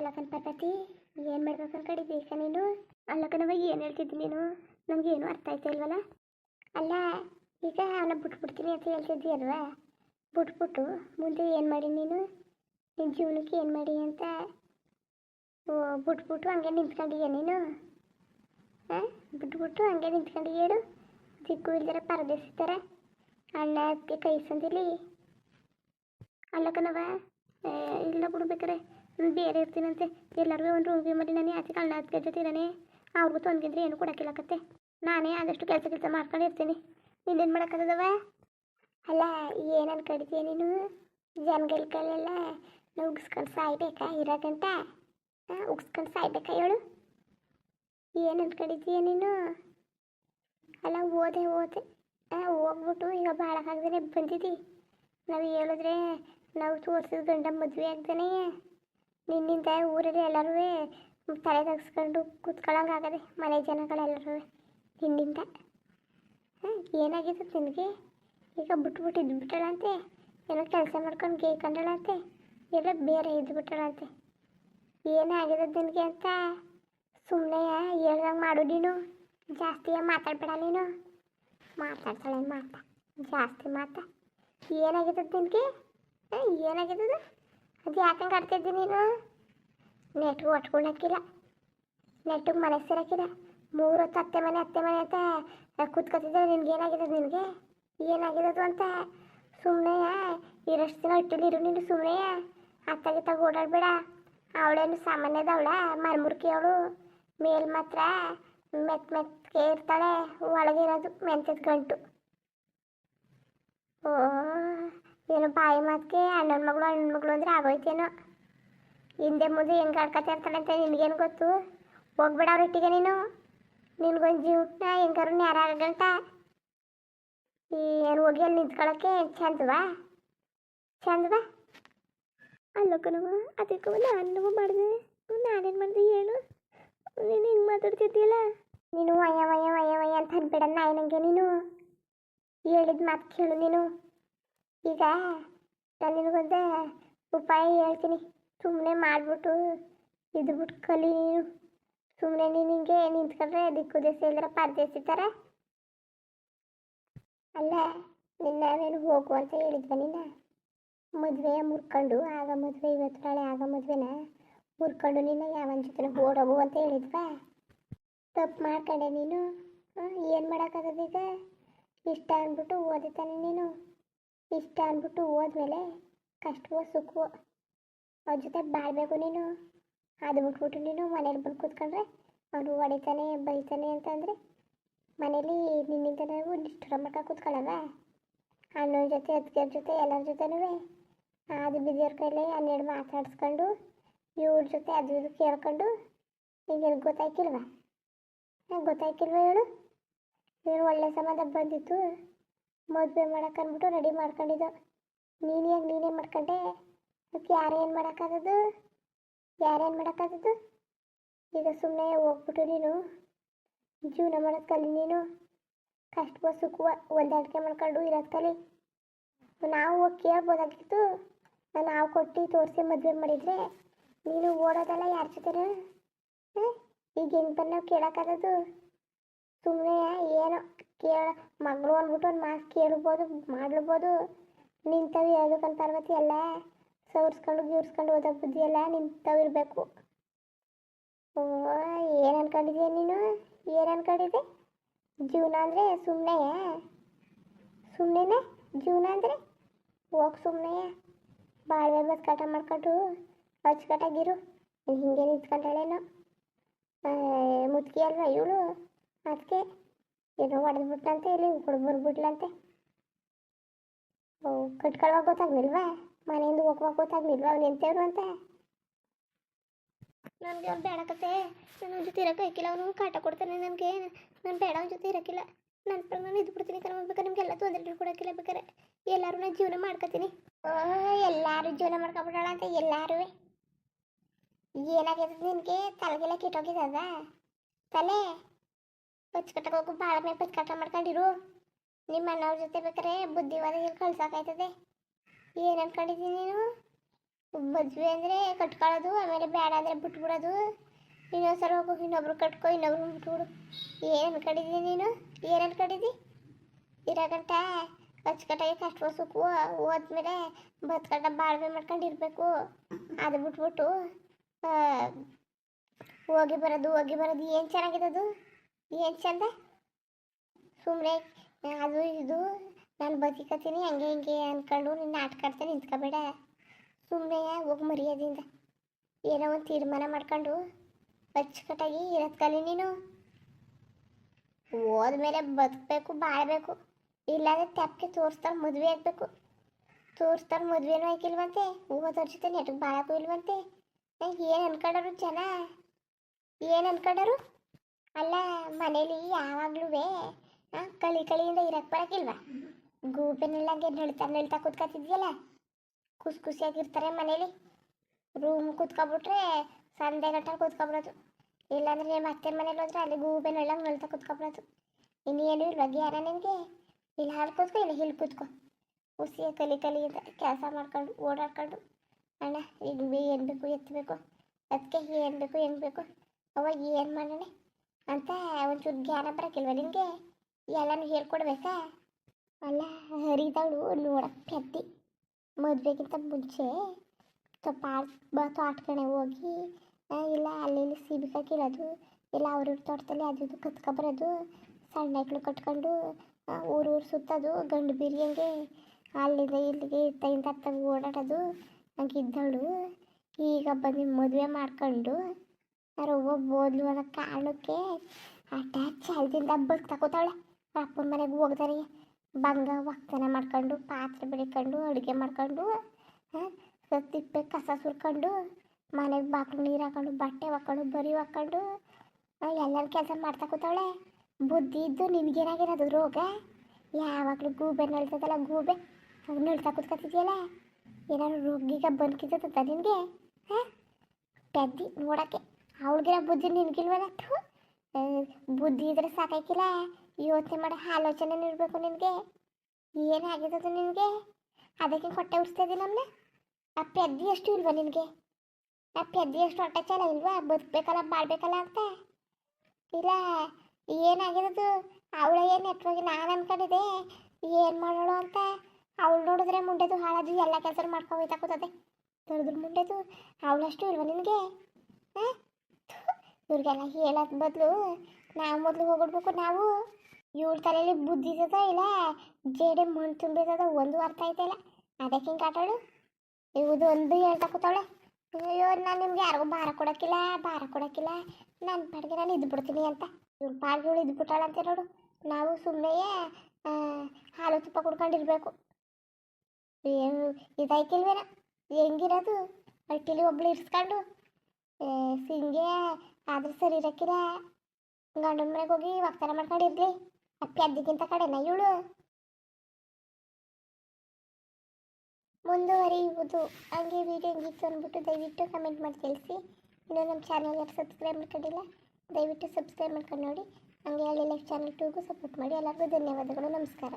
ಅಲ್ಲಕನ್ ಪದ್ಧತಿ ಏನು ಮಾಡ್ಬೇಕು ಅನ್ಕಡಿದ್ದೆ ಈಗ ನೀನು? ಅಲ್ಲಕನವ ಏನು ಹೇಳ್ತಿದ್ದಿ ನೀನು? ನನಗೆ ಏನು ಅರ್ಥ ಆಯ್ತಾ ಇಲ್ವಲ್ಲ? ಅಲ್ಲ ಈಗ ಅವನ ಬಿಟ್ಬಿಡ್ತೀನಿ ಅಂತ ಹೇಳ್ತಿದ್ದಿ ಅಲ್ವಾ? ಬಿಟ್ಬಿಟ್ಟು ಮುಂದೆ ಏನು ಮಾಡಿ ನೀನು? ನಿನ್ನ ಜೀವನಕ್ಕೆ ಏನು ಮಾಡಿ ಅಂತ? ಬಿಟ್ಬಿಟ್ಟು ಹಂಗೆ ನಿಂತ್ಕೊಂಡಿದ್ಯಾ ನೀನು? ಹಾಂ ಬಿಟ್ಬಿಟ್ಟು ಹಂಗೆ ನಿಂತ್ಕೊಂಡಿದ್ಯ ಹೇಳು? ದಿಕ್ಕು ಇಲ್ದರ ಪರದೇಶ ಥರ. ಅಣ್ಣ ಅದಕ್ಕೆ ಕೈ ಸಂದಿಲಿ. ಅಲ್ಲಕನವ ಏ, ಇಲ್ಲ ಬಿಡ್ಬೇಕಾರೆ. ಬೇರೆ ಇರ್ತೀನಂತೆ. ಎಲ್ಲರಿಗೂ ಒಂದು ರೂಮ್ಗೆ ಮಾಡಿ ನಾನು ಯಾಕೆ ಕಣ್ಣು ಅದಕ್ಕೆ ಜೊತೆ ಅವ್ರಿಗೂ ತೊಂದ್ಗಿದ್ರೆ ಏನು ಕೊಡೋಕ್ಕಿಲ್ಲಕತ್ತೆ. ನಾನೇ ಆದಷ್ಟು ಕೆಲಸ ಕೆಲಸ ಮಾಡ್ಕೊಂಡು ಇರ್ತೀನಿ. ನೀನೇನು ಮಾಡೋಕ್ಕದವ ಅಲ್ಲ ಏನು ಅನ್ಕೊಂಡಿದ್ಯಾ ನೀನು? ಜನಗಳ್ಗಳೆಲ್ಲ ನಾವು ಉಗಿಸ್ಕೊಂಡು ಸಾಯ್ಬೇಕಾ? ಇರೋಕ್ಕಂತ ಉಗಿಸ್ಕೊಂಡು ಸಾಯ್ಬೇಕಾ ಹೇಳು? ಏನು ಅನ್ಕೊಂಡಿದ್ದೀಯ ನೀನು? ಅಲ್ಲ, ಓದೆ ಓದೆ. ಹೋಗ್ಬಿಟ್ಟು ಈಗ ಭಾಳ ಬಾಳಕ್ಕಾಗ್ದೇ ಬಂದಿದ್ದಿ ನಾವು ಹೇಳಿದ್ರೆ ನಾವು ತೋರಿಸಿದ ಗಂಡ ಮದುವೆ ಆಗ್ತಾನೆ ನಿನ್ನಿಂದ ಊರಲ್ಲಿ ಎಲ್ಲರೂ ತಲೆ ತಗ್ಸ್ಕೊಂಡು ಕೂತ್ಕೊಳ್ಳೋಂಗಾಗದೆ ಮನೆ ಜನಗಳೆಲ್ಲರೂ ನಿನ್ನಿಂದ ಏನಾಗಿದೆ ನಿನಗೆ ಈಗ ಬಿಟ್ಬಿಟ್ಟು ಇದ್ಬಿಟ್ಟಳಂತೆ? ಏನೋ ಕೆಲಸ ಮಾಡ್ಕೊಂಡು ಗೇಯ್ಕೊಂಡಳಂತೆ ಎಲ್ಲ ಬೇರೆ ಇದ್ಬಿಟ್ಟಳಂತೆ. ಏನಾಗಿದೆ ನಿನಗೆ ಅಂತ? ಸುಮ್ಮನೆ ಹೇಳ್ದಂಗೆ ಮಾಡು ನೀನು. ಜಾಸ್ತಿ ಮಾತಾಡ್ಬೇಡ ನೀನು. ಮಾತಾಡ್ತಾಳೆ ಮಾತಾ. ಜಾಸ್ತಿ ಮಾತಾ. ಏನಾಗಿದೆ ನಿನಗೆ? ಏನಾಗಿದೆ ಅದು ಯಾಕಂಗೆ ನೀನು? ನೆಟ್ಗೆ ಒಟ್ಕೊಳಕ್ಕಿಲ್ಲ ನೆಟ್ಟಿಗೆ ಮನೆ ಸೇರಕ್ಕಿಲ್ಲ ಮೂರು ಹೊತ್ತು ಅತ್ತೆ ಮನೆ ಅತ್ತೆ ಮನೆ ಅಂತ ಕೂತ್ಕೊತಿದ್ರೆ ನಿನ್ಗೆ ಏನಾಗಿದೆ ನಿನಗೆ? ಏನಾಗಿರೋದು ಅಂತ? ಸುಮ್ಮನೆ ಇರಷ್ಟು ದಿನ ಇಟ್ಟಿಲ್ಲಿರು ನೀನು ಸುಮ್ಮನೆ ಅತ್ತಾಗಿ ತಗ ಓಡಾಡಬೇಡ. ಅವಳೇನು ಸಾಮಾನ್ಯದವಳ ಮರ್ಮುರ್ಕಿ ಅವಳು? ಮೇಲ್ ಮಾತ್ರ? ಮೆತ್ ಮೆತ್ಗೆ ಇರ್ತಾಳೆ. ಒಳಗಿರೋದು ಮೆಂತದ ಗಂಟು ಓ ಏನು ಬಾಯಿ ಮಾತಿಗೆ ಅಣ್ಣನ ಮಗಳು ಅಣ್ಣನ ಮಗಳು ಅಂದ್ರೆ ಆಗೋಯ್ತೇನೋ. ಹಿಂದೆ ಮುಂದೆ ಹೆಂಗೆ ಆಡ್ಕೊತಾ ಇರ್ತಾಳೆ ಅಂತ ನಿನಗೇನು ಗೊತ್ತು? ಹೋಗ್ಬೇಡ ಅವ್ರಿಟ್ಟಿಗೆ ನೀನು. ನಿನ್ಗೊಂದು ಜೀವನ, ಹೆಂಗಾರು ಈ ಏನು ಹೋಗಿ ಅಲ್ಲಿ ನಿಂತ್ಕೊಳ್ಳೋಕ್ಕೆ ಚಂದವಾ? ಚಂದವಾ? ಅಲ್ಲಕ್ಕನವ ಅದಕ್ಕವ ನಾನು ಮಾಡಿದೆ. ನಾನೇನು ಮಾಡಿದೆ ಹೇಳು? ನೀನು ಹಿಂಗೆ ಮಾತಾಡ್ತಿದ್ದಿಲ್ಲ ನೀನು ವಯ ವಯ ವಯ ವಯ ಅಂತ ಅಂದ್ಬಿಡಣ್ಣ ಏನಂಗೆ ನೀನು. ಹೇಳಿದ ಮಾತು ಕೇಳು ನೀನು. ಈಗ ನಾನು ನಿನಗೊಂದು ಉಪಾಯ ಹೇಳ್ತೀನಿ. ಸುಮ್ಮನೆ ಮಾಡಿಬಿಟ್ಟು ಇದ್ಬಿಟ್ಟು ಕಲಿ ನೀನು. ಸುಮ್ಮನೆ ನೀನು ಹಿಂಗೆ ನಿಂತ್ಕೊಂಡ್ರೆ ದಿಕ್ಕು ದೇಶ ಇಲ್ಲರ ಥರ ಅಲ್ಲ ನಿನ್ನ ನೀನು ಹೋಗು ಅಂತ ಹೇಳಿದ್ವ ನಿನ್ನ? ಮದುವೆ ಮುರ್ಕೊಂಡು, ಆಗ ಮದುವೆ, ಇವತ್ತು ನಾಳೆ ಆಗ ಮದುವೆನ? ಮುರ್ಕೊಂಡು ನಿನ್ನ ಯಾವನ ಜೊತೆ ಓಡೋಗು ಅಂತ ಹೇಳಿದ್ವಾ? ತಪ್ಪು ಮಾಡ್ಕೊಂಡೆ ನೀನು. ಏನು ಮಾಡೋಕ್ಕಾಗದೀಗ ಇಷ್ಟ ಅಂದ್ಬಿಟ್ಟು ಓದಿತಾನೆ ನೀನು. ಇಷ್ಟ ಅಂದ್ಬಿಟ್ಟು ಹೋದ್ಮೇಲೆ ಕಷ್ಟವೋ ಸುಖವೋ ಅವ್ರ ಜೊತೆ ಬಾಳ್ಬೇಕು ನೀನು. ಅದು ಬಿಟ್ಬಿಟ್ಟು ನೀನು ಮನೇಲಿ ಬಂದು ಕೂತ್ಕೊಂಡ್ರೆ ಅವನು ಹೊಡಿತಾನೆ, ಬೈತಾನೆ ಅಂತಂದರೆ ಮನೇಲಿ ನಿನ್ನಿಂದ ನಾವು ಡಿಸ್ಟರ್ಬ್ ಮಾಡ್ಕೊಂಡು ಕೂತ್ಕೊಳ್ಳಲ್ಲ ಅಣ್ಣನ ಜೊತೆ ಅತ್ತಿಗೆರ ಜೊತೆ, ಎಲ್ಲರ ಜೊತೆನೂ ಅದು ಬಿದ್ದಿರ ಕೈಲಿ ಹನ್ನೆರಡು ಮಾತಾಡಿಸ್ಕೊಂಡು, ಇವ್ರ ಜೊತೆ ಅದು ಇದು ಕೇಳ್ಕೊಂಡು ನಿಂಗೇನು ಗೊತ್ತಾಯ್ಕಿಲ್ವಾ? ಹಾಂ ಗೊತ್ತಾಯ್ಕಿಲ್ವಾ ಹೇಳು? ನೀನು ಒಳ್ಳೆ ಸಂಬಂಧ ಬಂದಿತ್ತು. ಮದುವೆ ಮಾಡಕ್ಕೆ ಅಂದ್ಬಿಟ್ಟು ರೆಡಿ ಮಾಡ್ಕೊಂಡಿದ್ದು. ನೀನು ಯಾಕೆ ನೀನೇ ಮಾಡ್ಕೊಂಡೆ? ಅದಕ್ಕೆ ಯಾರೇನು ಮಾಡೋಕ್ಕಾಗದು ಯಾರೇನು ಮಾಡೋಕ್ಕಾಗದು ಈಗ ಸುಮ್ಮನೆ ಹೋಗ್ಬಿಟ್ಟು ನೀನು, ಜೀವನ ಮಾಡೋದು ಕಲಿ ನೀನು ಕಷ್ಟವ ಸುಖವ ಹೊಂದಾಣಿಕೆ ಮಾಡ್ಕೊಂಡು ಇರೋದು ಕಲಿ ನಾವು ಹೋಗಿ ಕೇಳ್ಬೋದಾಗಿತ್ತು. ನಾವು ಕೊಟ್ಟು ತೋರಿಸಿ ಮದುವೆ ಮಾಡಿದರೆ ನೀನು ಓಡೋದಲ್ಲ ಯಾರ ಜೊತೆ ಈಗ ಹೆಂಗೆ ಬಂದು ನಾವು ಕೇಳೋಕ್ಕಾಗದು ಸುಮ್ಮನೆ ಏನು ಕೇಳ ಮಗಳು ಅಂದ್ಬಿಟ್ಟು ಒಂದು ಮಾತು ಕೇಳ್ಬೋದು, ಮಾಡ್ಲಬೋದು. ನಿಂತವು ಹೇಳ್ಬೇಕಂತ ಪಾರ್ವತಿ ಎಲ್ಲ ಸವರ್ಸ್ಕೊಂಡು ಗೀರ್ಸ್ಕೊಂಡು ಓದೋ ಬುದ್ಧಿ ಎಲ್ಲ ನಿಂತವು ಇರಬೇಕು ಓ, ಏನು ಅನ್ಕೊಂಡಿದ್ಯಾ ನೀನು? ಏನು ಅನ್ಕೊಂಡಿದ್ದೆ? ಜೀವನ ಅಂದರೆ ಸುಮ್ಮನೆ ಸುಮ್ಮನೆ ಜೀವನ ಅಂದರೆ? ಹೋಗಿ ಸುಮ್ಮನೆ ಬಾಳ್ವೆ ಬಸ್ಕಾಟ ಮಾಡ್ಕೊಂಡು ಅಚ್ಚುಕಟ್ಟಾಗಿರು ಹಿಂಗೆ ನಿಂತ್ಕೊಂಡಳೇನೋ. ಮುದುಕಿ ಅಲ್ವಾ ಇವಳು? ಅದಕ್ಕೆ ಏನೋ ಹೊಡೆದ್ಬಿಟ್ಲಂತೆ ಇಲ್ಲಿ ಹುಡುಗ ಬಂದ್ಬಿಟ್ಲಂತೆ ಓ ಕಟ್ಕೊಳ್ವಾಗ ಗೊತ್ತಾಗ್ಲಿಲ್ವಾ? ಮನೆಯಿಂದ ಹೋಗುವಾಗ ಗೊತ್ತಾಗ್ಲಿಲ್ವಾ? ಅವ್ನು ಎಂತೇವ್ರು ಅಂತ? ನನಗೆ ಅವ್ನು ಬೇಡಕತ್ತೆ ನಾನು ಅವ್ನ ಜೊತೆ ಇರೋಕೆ ಹಾಕಿಲ್ಲ ಅವನು ಕಾಟ ಕೊಡ್ತಾನೆ ನನಗೆ. ನಾನು ಬೇಡ ಅವ್ನ ಜೊತೆ ಇರೋಕ್ಕಿಲ್ಲ. ನನ್ನ ಪರ ನಾನು ಇದು ಬಿಡ್ತೀನಿ ಕಣ. ಬೇಕಾದ್ರೆ ನಿಮ್ಗೆಲ್ಲ ತೊಂದರೆ ಕೊಡೋಕ್ಕಿಲ್ಲ ಬೇಕಾರೆ ಎಲ್ಲರೂ ನಾನು ಜೀವನ ಮಾಡ್ಕೊತೀನಿ. ಎಲ್ಲರೂ ಜೀವನ ಮಾಡ್ಕೊಬಿಡೋಣ ಅಂತ ಎಲ್ಲರೂ. ಏನಾಗಿದೆ ನಿನಗೆ? ತಲೆಗೆಲ್ಲ ಕೆಟ್ಟೋಗಿದ್ದದ ತಲೆ? ಪಚ್ಕಟ್ಟಕ್ಕೆ ಹೋಗು ಭಾಳ ಮೇಲೆ ಪಚ್ಕಟ್ಟ ಮಾಡ್ಕೊಂಡಿರು. ನಿಮ್ಮ ಅಣ್ಣವ್ರ ಜೊತೆ ಬೇಕಾರೆ ಬುದ್ಧಿವಾದ ಕಳ್ಸೋಕಾಯ್ತದೆ. ಏನು ಅನ್ಕೊಂಡಿದ್ದೀನಿ ನೀನು? ಮದುವೆ ಅಂದರೆ ಕಟ್ಕೊಳ್ಳೋದು ಆಮೇಲೆ ಬೇಡ ಅಂದರೆ ಬಿಟ್ಬಿಡೋದು. ಇನ್ನೊಂದ್ಸಲ ಹೋಗು, ಇನ್ನೊಬ್ರು ಕಟ್ಕೊ, ಇನ್ನೊಬ್ರು ಬಿಟ್ಬಿಡು. ಏನು ಅನ್ಕೊಂಡಿದ್ದೀನಿ ನೀನು? ಏನು ಅನ್ಕೊಂಡಿದ್ದಿ ಇರೋಗಂಟ ಅಚ್ಚುಕಟ್ಟಾಗಿ ಕಷ್ಟ ಸುಖವು ಹೋದ್ಮೇಲೆ ಬದುಕಟ್ಟ ಬಾಳ್ವೆ ಮಾಡ್ಕೊಂಡಿರ್ಬೇಕು. ಅದು ಬಿಟ್ಬಿಟ್ಟು ಹೋಗಿ ಬರೋದು ಹೋಗಿ ಬರೋದು. ಏನು ಚೆನ್ನಾಗಿದೆ ಅದು ಏನು ಚಂದ ಸುಮ್ಮನೆ ಅದು ಇದು, ನಾನು ಬದುಕತ್ತೀನಿ ಹಂಗೆ ಹಿಂಗೆ ಅಂದ್ಕೊಂಡು ನಿನ್ನ ನಾಟಕ ಆಡ್ತಾ ನಿಂತ್ಕೋಬೇಡ. ಸುಮ್ಮನೆ ಹೋಗಿ ಮರ್ಯಾದೆಯಿಂದ. ಏನೋ ಒಂದು ತೀರ್ಮಾನ ಮಾಡ್ಕೊಂಡು ಅಚ್ಚುಕಟ್ಟಾಗಿ ಇರೋದ್ ಕಲಿ ನೀನು. ಹೋದ್ಮೇಲೆ ಬದುಕಬೇಕು, ಬಾಳ್ಬೇಕು. ಇಲ್ಲಾಂದ್ರೆ ತಪ್ಪಿಗೆ ತೋರಿಸ್ತಾರೆ ಮದುವೆ ಆಗಬೇಕು. ತೋರಿಸ್ತಾರೆ ಮದುವೆನೂ ಆಯ್ಕಿಲ್ವಂತೆ ಓದೋರ್ ಜೊತೆ ನೆಟ್ಗೆ ಬಾಳಕ್ಕೂ ಇಲ್ವಂತೆ. ಏನು ಅನ್ಕೊಂಡರು ಜನ? ಏನು ಅನ್ಕೊಂಡರು? ಅಲ್ಲ, ಮನೇಲಿ ಯಾವಾಗ್ಲೂ ಕಳಿ ಕಳಿಯಿಂದ ಇರಕ್ಕೆ ಬರಕ್ಕಿಲ್ವಾ? ಗೂಬೆನೆಲ್ಲಂಗೆ ನಳ್ತಾ ನಳ್ತಾ ಕೂತ್ಕೊತಿದ್ಯಲ್ಲ ಖುಷಿ ಖುಷಿಯಾಗಿರ್ತಾರೆ ಮನೇಲಿ. ರೂಮ್ ಕುತ್ಕೊಬಿಟ್ರೆ ಸಂಜೆ ಗಂಟೆ ಕುತ್ಕೊಬಿಡೋದು. ಇಲ್ಲಾಂದ್ರೆ ನಿಮ್ಮ ಅತ್ತೆ ಮನೇಲಿ ಹೋದ್ರೆ ಅಲ್ಲಿ ಗೂಬೆ ನಳ್ಳಂಗೆ ನಳ್ತಾ ಕುತ್ಕೊಬಿಡೋದು. ಇನ್ನೇನು ಇಲ್ವಾ ಗ್ಯಾರ ನಿನಗೆ ಇಲ್ಲಿ ಹಾಲು ಕೂತ್ಕೊ, ಇಲ್ಲ ಇಲ್ಲಿ ಕೂತ್ಕೊ. ಖುಷಿಯ ಕಲಿ ಕಲಿ ಅಂತ ಕೆಲಸ ಮಾಡ್ಕೊಂಡು, ಓಡಾಡ್ಕೊಂಡು. ಅಣ್ಣ, ಈಗ ಏನು ಬೇಕು ಎತ್ತಬೇಕು ಅದಕ್ಕೆ ಏನು ಬೇಕು, ಹೆಂಗೆ ಬೇಕು? ಅವಾಗ ಏನು ಮಾಡೋಣ ಅಂತ ಒಂಚೂರು ಜ್ಞಾನ ಬರಕಿಲ್ವ ನಿನಗೆ ಎಲ್ಲನೂ ಹೇಳ್ಕೊಡ್ಬೇಕಾ? ಅಲ್ಲ ಹರಿದವಳು ನೋಡಕ್ಕೆ ಪೆದ್ದಿ ಮದುವೆಗಿಂತ ಮುಂಚೆ ಸ್ವಲ್ಪ ತೋ ತೋಟಕಣೆ ಹೋಗಿ ಇಲ್ಲ ಅಲ್ಲಿ ಇಲ್ಲಿ ಸೀಬಿಕಾಕಿರೋದು ಇಲ್ಲ ಅವ್ರವ್ರ ತೋಟದಲ್ಲಿ ಅದು ಇದು ಕತ್ಕೊಬರೋದು, ಸಣ್ಣ ಹೆಕ್ಳು ಕಟ್ಕೊಂಡು ಊರೂರು ಊರು ಊರು ಸುತ್ತೋದು, ಗಂಡು ಬಿರಿಯಂಗೆ ಅಲ್ಲಿಂದ ಇಲ್ಲಿಗೆ ಇತ್ತ ಹತ್ತಾಗ ಓಡಾಡೋದು ಹಂಗಿದ್ದವಳು ಈಗ ಬಂದು ಮದುವೆ ಮಾಡ್ಕೊಂಡು ರವ್ವ ಬೋದ್ಲು ಅನ್ನೋ ಕಾರಣಕ್ಕೆ ಅಟ್ಯಾಚ್ ಚಾಲ್ದಿಂದ ಬದುಕ್ತಾ ಕೂತಾವಳೆ ಅಪ್ಪನ ಮನೆಗೆ ಹೋಗ್ತಾರೆ ಬಂಗ ಒಕ್ಕನ ಮಾಡ್ಕೊಂಡು, ಪಾತ್ರೆ ಬೆಳಿಕೊಂಡು, ಅಡುಗೆ ಮಾಡ್ಕೊಂಡು ತಿಪ್ಪೆ ಕಸ ಸುರ್ಕೊಂಡು, ಮನೆಗೆ ಬಾಕ್ಲು ನೀರು ಹಾಕೊಂಡು, ಬಟ್ಟೆ ಹಾಕೊಂಡು, ಬರಿ ಹಾಕೊಂಡು ಎಲ್ಲರ ಕೆಲಸ ಮಾಡ್ತಾ ಕೂತಾವಳೆ ಬುದ್ಧಿ ಇದ್ದು ನಿನಗೇನಾಗಿರೋದು ರೋಗ? ಯಾವಾಗಲೂ ಗೂಬೆ ನಳ್ತದಲ್ಲ ಗೂಬೆ. ಹಂಗೆ ನಳ್ತಾ ಕೂತ್ಕೊತಿದ್ಯಲ್ಲ? ಏನಾದ್ರು ರೋಗಿಗ ಬದುಕಿದ್ದದ ನಿನಗೆ? ಹಾಂ? ಪೆದ್ದಿ ನೋಡೋಕ್ಕೆ. ಅವಳಿಗಿರೋ ಬುದ್ಧಿ ನಿನಗಿಲ್ವಲ್ಲ ಥು. ಬುದ್ಧಿ ಇದ್ರೆ ಸಾಕಾಯ್ಕಿಲ್ಲ. ಯೋಚನೆ ಮಾಡೋ, ಆಲೋಚನೆ ಇರಬೇಕು ನಿನಗೆ. ಏನಾಗಿದ್ದದು ನಿನಗೆ? ಅದಕ್ಕೆ ಹೊಟ್ಟೆ ಉರಿಸ್ತಾ ಇದ್ದೀನಿ ನಮ್ಮನ್ನ ಆ ಪೆದ್ದಿ ಎಷ್ಟು ಇಲ್ವಾ ನಿನಗೆ? ಆ ಪೆದ್ದಿ ಎಷ್ಟು ಹೊಟ್ಟೆ ಚಲ ಇಲ್ವಾ? ಬದುಕಬೇಕಲ್ಲ ಬಾಳ್ಬೇಕಲ್ಲ ಅಂತ? ಇಲ್ಲ ಏನಾಗಿರೋದು ಅವಳ ಏನು ನೆಟ್ವರ್ಕ್, ನಾನು ಅನ್ಕೊಂಡಿದ್ದೆ. ಏನು ಮಾಡೋಳು ಅಂತ? ಅವಳು ನೋಡಿದ್ರೆ ಮುಂಡೆದು ಹಾಳದು ಎಲ್ಲ ಕೆಲಸ ಮಾಡ್ಕೊ ಹೋಯ್ತಾ ದೊಡ್ಡದ್ರ ಮುಂಡೆದು, ಅವಳಷ್ಟು ಇಲ್ವಾ ನಿನಗೆ? ಹಾಂ? ಇವ್ರಿಗೆಲ್ಲ ಹೇಳೋದ್ ಬದಲು ನಾವು ಮೊದಲು ಹೋಗ್ಬಿಡ್ಬೇಕು. ನಾವು ಇವ್ರ ತಲೆಯಲ್ಲಿ ಬುದ್ಧಿ ಇರ್ತದ ಇಲ್ಲ ಜೇಡೆ ಮಣ್ಣು ತುಂಬಿದದ ಒಂದು ಅರ್ಥ ಆಯ್ತಲ್ಲ ಅದಕ್ಕೆ ಹಿಂಗೆ ಆಟಾಳು ಇವುದು ಒಂದು ಹೇಳ್ತಾ ಕೂತಾಳೆ ಅಯ್ಯೋ ನಾನು ನಿಮ್ಗೆ ಯಾರಿಗೂ ಭಾರ ಕೊಡೋಕ್ಕಿಲ್ಲ ಭಾರ ಕೊಡೋಕ್ಕಿಲ್ಲ. ನನ್ನ ಪಾಡಿಗೆ ನಾನು ಇದ್ದು ಬಿಡ್ತೀನಿ ಅಂತ. ಇವ್ರ ಪಾಡ್ಗಳು ಇವಳು ಇದ್ದು ಬಿಟ್ಟಾಳಂತೆ ನೋಡು. ನಾವು ಸುಮ್ಮನೆ ಹಾಲು ತುಪ್ಪ ಕುಡ್ಕೊಂಡಿರ್ಬೇಕು. ಏನು ಇದಾಯ್ತಿಲ್ವೇನ ಹೆಂಗಿರೋದು? ಅಟ್ಟಿಲಿ ಒಬ್ಳು ಇರಿಸ್ಕೊಂಡು ಸಿಂಗೆ ಆದ್ರೆ ಸರಿ ಇರಕ್ಕಿರ ಗಂಡನ ಮನೆಗೆ ಹೋಗಿ ವಾಗ್ತಾನ ಮಾಡ್ಕೊಂಡು ಇರ್ಲಿ. ಅಪ್ಪಿ ಅದಕ್ಕಿಂತ ಕಡೆನ ಇವಳು. ಮುಂದುವರಿಯುವುದು. ಹಂಗೆ ವಿಡಿಯೋ ಹೆಂಗಿತ್ತು ಅಂದ್ಬಿಟ್ಟು ದಯವಿಟ್ಟು ಕಮೆಂಟ್ ಮಾಡಿ ತಿಳಿಸಿ. ಇನ್ನೂ ನಮ್ಮ ಚಾನಲ್ ಯಾರು ಸಬ್ಸ್ಕ್ರೈಬ್ ಮಾಡ್ಕೊಂಡಿಲ್ಲ, ದಯವಿಟ್ಟು ಸಬ್ಸ್ಕ್ರೈಬ್ ಮಾಡ್ಕೊಂಡು ನೋಡಿ. ಹಂಗೆ ಹಳ್ಳಿ ಲೈಫ್ ಚಾನಲ್ ಟೂಗೂ ಸಪೋರ್ಟ್ ಮಾಡಿ. ಎಲ್ಲರಿಗೂ ಧನ್ಯವಾದಗಳು. ನಮಸ್ಕಾರ.